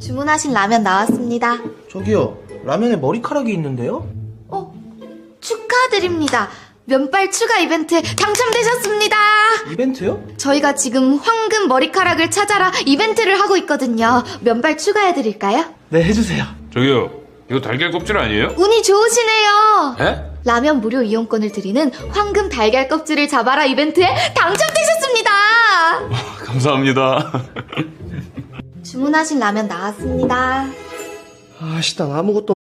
주문하신 라면 나왔습니다. 저기요, 라면에 머리카락이 있는데요? 어, 축하드립니다. 면발 추가 이벤트에 당첨되셨습니다. 이벤트요? 저희가 지금 황금 머리카락을 찾아라 이벤트를 하고 있거든요. 면발 추가해드릴까요? 네, 해주세요. 저기요, 이거 달걀 껍질 아니에요? 운이 좋으시네요. 에? 라면 무료 이용권을 드리는 황금 달걀 껍질을 잡아라 이벤트에 당첨되셨습니다. 감사합니다. 주문하신 라면 나왔습니다. 아씨, 난 아무것도